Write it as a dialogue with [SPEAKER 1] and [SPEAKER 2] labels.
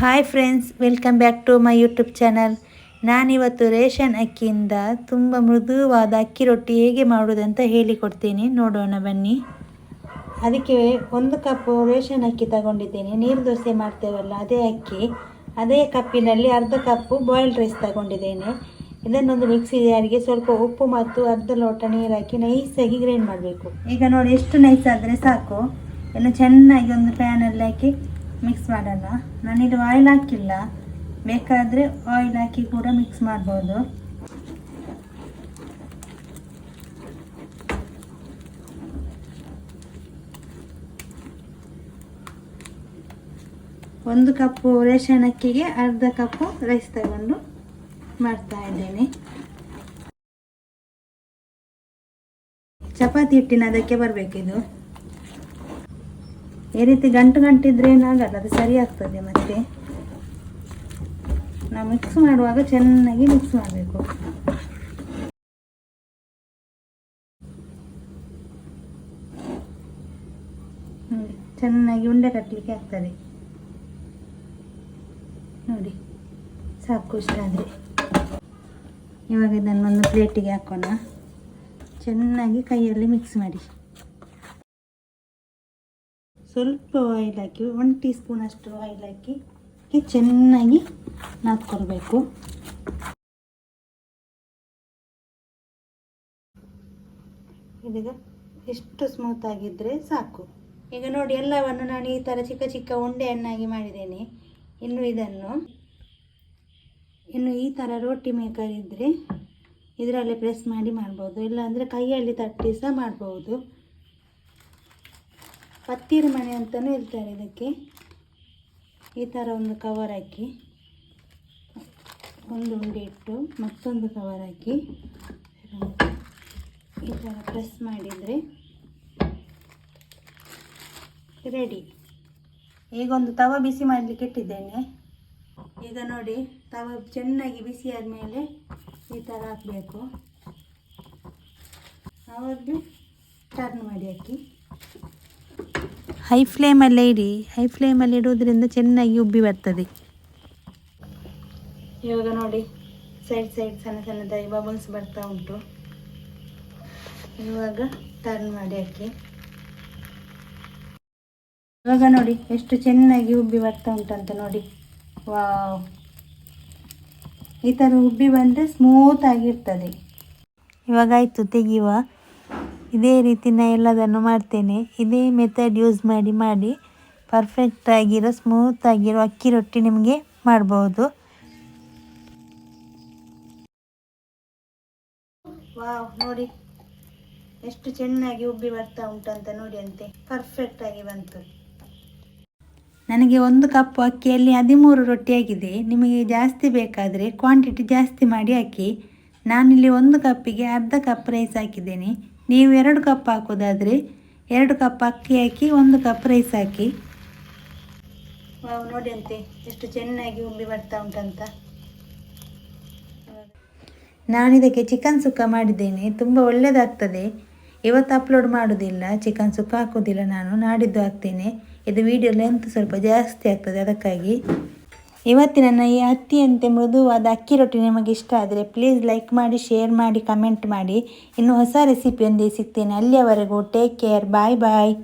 [SPEAKER 1] Hi friends welcome back to my YouTube channel ನಾನಿವತ್ತು ration ಅಕ್ಕಿಯಿಂದ ತುಂಬ ಮೃದುವಾದ ಅಕ್ಕಿ ರೊಟ್ಟಿ ಹೇಗೆ ಮಾಡುವುದಂತ ಹೇಳಿಕೊಡ್ತೀನಿ. ನೋಡೋಣ ಬನ್ನಿ. ಅದಕ್ಕೆ ಒಂದು ಕಪ್ ರೇಷನ್ ಅಕ್ಕಿ ತಗೊಂಡಿದ್ದೇನೆ. ನೀರು ದೋಸೆ ಮಾಡ್ತೇವಲ್ಲ, ಅದೇ ಅಕ್ಕಿ. ಅದೇ ಕಪ್ಪಿನಲ್ಲಿ ಅರ್ಧ ಕಪ್ಪು ಬಾಯ್ಲ್ಡ್ ರೈಸ್ ತಗೊಂಡಿದ್ದೇನೆ. ಇದನ್ನೊಂದು ಮಿಕ್ಸಿ ಜಾರಿಗೆ ಸ್ವಲ್ಪ ಉಪ್ಪು ಮತ್ತು ಅರ್ಧ ಲೋಟ ನೀರು ಹಾಕಿ ನೈಸಾಗಿ ಗ್ರೈಂಡ್ ಮಾಡಬೇಕು. ಈಗ ನೋಡಿ ಎಷ್ಟು ನೈಸ್ ಆದರೆ ಸಾಕು. ಎಲ್ಲ ಚೆನ್ನಾಗಿ ಒಂದು ಪ್ಯಾನಲ್ಲಿ ಹಾಕಿ ಮಿಕ್ಸ್ ಮಾಡಲ್ಲ. ನಾನಿಲ್ಲಿ ಆಯಿಲ್ ಹಾಕಿಲ್ಲ. ಬೇಕಾದರೆ ಆಯಿಲ್ ಹಾಕಿ ಕೂಡ ಮಿಕ್ಸ್ ಮಾಡ್ಬೋದು. ಒಂದು ಕಪ್ಪು ರೇಷನ್ ಅಕ್ಕಿಗೆ ಅರ್ಧ ಕಪ್ಪು ರೈಸ್ ತಗೊಂಡು ಮಾಡ್ತಾ ಇದ್ದೇನೆ. ಚಪಾತಿ ಹಿಟ್ಟಿನ ಅದಕ್ಕೆ ಬರಬೇಕಿದು. ಈ ರೀತಿ ಗಂಟು ಗಂಟಿದ್ರೆ ಏನಾಗಲ್ಲ, ಅದು ಸರಿ ಆಗ್ತದೆ ಮತ್ತೆ. ನಾವು ಮಿಕ್ಸ್ ಮಾಡುವಾಗ ಚೆನ್ನಾಗಿ ಮಿಕ್ಸ್ ಮಾಡಬೇಕು. ಚೆನ್ನಾಗಿ ಉಂಡೆ ಕಟ್ಟಲಿಕ್ಕೆ ಆಗ್ತದೆ. ನೋಡಿ, ಸಾಕು ಇಷ್ಟಾದರೆ. ಇವಾಗ ಇದನ್ನೊಂದು ಪ್ಲೇಟಿಗೆ ಹಾಕೋಣ. ಚೆನ್ನಾಗಿ ಕೈಯಲ್ಲಿ ಮಿಕ್ಸ್ ಮಾಡಿ. ಸ್ವಲ್ಪ ಆಯಿಲ್ ಹಾಕಿ ಒನ್ ಟೀ ಸ್ಪೂನ್ ಅಷ್ಟು ಆಯಿಲ್ ಹಾಕಿ ಚೆನ್ನಾಗಿ ನಾದ್ಕೊಳ್ಬೇಕು. ಇದೀಗ ಎಷ್ಟು ಸ್ಮೂತ್ ಆಗಿದ್ದರೆ ಸಾಕು. ಈಗ ನೋಡಿ, ಎಲ್ಲವನ್ನು ನಾನು ಈ ಥರ ಚಿಕ್ಕ ಚಿಕ್ಕ ಉಂಡೆಯನ್ನಾಗಿ ಮಾಡಿದ್ದೇನೆ. ಇನ್ನು ಇದನ್ನು, ಇನ್ನು ಈ ಥರ ರೋಟಿ ಮೇಕರ್ ಇದ್ದರೆ ಇದರಲ್ಲಿ ಪ್ರೆಸ್ ಮಾಡಿ ಮಾಡ್ಬೋದು. ಇಲ್ಲಾಂದರೆ ಕೈಯಲ್ಲಿ ತಟ್ಟಿ ಸಹ ಮಾಡ್ಬೋದು. ಪತ್ತೀರು ಮನೆ ಅಂತಲೂ ಹೇಳ್ತಾರೆ ಇದಕ್ಕೆ. ಈ ಥರ ಒಂದು ಕವರ್ ಹಾಕಿ. ಒಂದು ಉಂಡೆ ಇಟ್ಟು ಮತ್ತೊಂದು ಕವರ್ ಹಾಕಿ. ಈ ಥರ ಪ್ರೆಸ್ ಮಾಡಿದರೆ ರೆಡಿ ಈಗ ಒಂದು ತವ ಬಿಸಿ ಮಾಡಲಿಕ್ಕೆ ಇಟ್ಟಿದ್ದೇನೆ. ಈಗ ನೋಡಿ, ತವ ಚೆನ್ನಾಗಿ ಬಿಸಿ ಆದಮೇಲೆ ಈ ಥರ ಹಾಕಬೇಕು. ಅವ್ರದ್ದು ಟರ್ನ್ ಮಾಡಿ ಹಾಕಿ. ಹೈ ಫ್ಲೇಮಲ್ಲೇ ಇಡಿ. ಹೈ ಫ್ಲೇಮಲ್ಲಿ ಇಡೋದ್ರಿಂದ ಚೆನ್ನಾಗಿ ಉಬ್ಬಿ ಬರ್ತದೆ. ಇವಾಗ ನೋಡಿ, ಸೈಡ್ ಸೈಡ್ ಸಣ್ಣ ಸಣ್ಣದಾಗಿ ಬಬಲ್ಸ್ ಬರ್ತಾ ಉಂಟು. ಇವಾಗ ಟರ್ನ್ ಮಾಡಿ ಹಾಕಿ. ಇವಾಗ ನೋಡಿ, ಎಷ್ಟು ಚೆನ್ನಾಗಿ ಉಬ್ಬಿ ಬರ್ತಾ ಉಂಟಂತ ನೋಡಿ. ವಾವ್. ಈ ಥರ ಉಬ್ಬಿ ಬಂದರೆ ಸ್ಮೂತ್ ಆಗಿರ್ತದೆ. ಇವಾಗ ಆಯಿತು, ತೆಗೆಯುವ. ಇದೇ ರೀತಿ ನಾ ಎಲ್ಲದನ್ನು ಮಾಡ್ತೇನೆ. ಇದೇ ಮೆಥಡ್ ಯೂಸ್ ಮಾಡಿ ಮಾಡಿ ಪರ್ಫೆಕ್ಟ್ ಆಗಿರೋ ಸ್ಮೂತ್ ಆಗಿರೋ ಅಕ್ಕಿ ರೊಟ್ಟಿ ನಿಮಗೆ ಮಾಡ್ಬೋದು. ವಾವ್ ನೋಡಿ. ಎಷ್ಟು ಚೆನ್ನಾಗಿ ಉಬ್ಬಿ ಬರ್ತಾ ಉಂಟಂತ ನೋಡಿ ಅಂತೆ. ಪರ್ಫೆಕ್ಟ್ ಆಗಿ ಬಂತು. ನನಗೆ ಒಂದು ಕಪ್ ಅಕ್ಕಿಯಲ್ಲಿ ಹದಿಮೂರು ರೊಟ್ಟಿ ಆಗಿದೆ. ನಿಮಗೆ ಜಾಸ್ತಿ ಬೇಕಾದರೆ ಕ್ವಾಂಟಿಟಿ ಜಾಸ್ತಿ ಮಾಡಿ ಹಾಕಿ. ನಾನಿಲ್ಲಿ ಒಂದು ಕಪ್ಪಿಗೆ ಅರ್ಧ ಕಪ್ ರೈಸ್ ಹಾಕಿದ್ದೇನೆ. ನೀವು ಎರಡು ಕಪ್ ಹಾಕೋದಾದರೆ ಎರಡು ಕಪ್ ಅಕ್ಕಿ ಹಾಕಿ ಒಂದು ಕಪ್ ರೈಸ್ ಹಾಕಿ. ನೋಡಿ ಅಂತೆ ಎಷ್ಟು ಚೆನ್ನಾಗಿ ಉಂಬಿ ಬರ್ತಾ ಉಂಟಂತ. ನಾನಿದಕ್ಕೆ ಚಿಕನ್ ಸುಕ್ಕ ಮಾಡಿದ್ದೇನೆ ತುಂಬ ಒಳ್ಳೆಯದಾಗ್ತದೆ ಇವತ್ತು ಅಪ್ಲೋಡ್ ಮಾಡೋದಿಲ್ಲ ಚಿಕನ್ ಸುಕ್ಕ ಹಾಕೋದಿಲ್ಲ ನಾನು ನಾಡಿದ್ದು ಹಾಕ್ತೇನೆ. ಇದು ವಿಡಿಯೋ ಲೆಂತ್ ಸ್ವಲ್ಪ ಜಾಸ್ತಿ ಆಗ್ತದೆ ಅದಕ್ಕಾಗಿ. ಇವತ್ತಿನ ನನ್ನ ಈ ಹತ್ತಿಯಂತೆ ಮೃದುವಾದ ಅಕ್ಕಿ ರೊಟ್ಟಿ ನಿಮಗೆ ಇಷ್ಟ ಆದರೆ ಪ್ಲೀಸ್ ಲೈಕ್ ಮಾಡಿ ಶೇರ್ ಮಾಡಿ ಕಮೆಂಟ್ ಮಾಡಿ. ಇನ್ನು ಹೊಸ ರೆಸಿಪಿಯೊಂದಿಗೆ ಸಿಗ್ತೇನೆ. ಅಲ್ಲಿಯವರೆಗೂ ಟೇಕ್ ಕೇರ್ ಬಾಯ್ ಬಾಯ್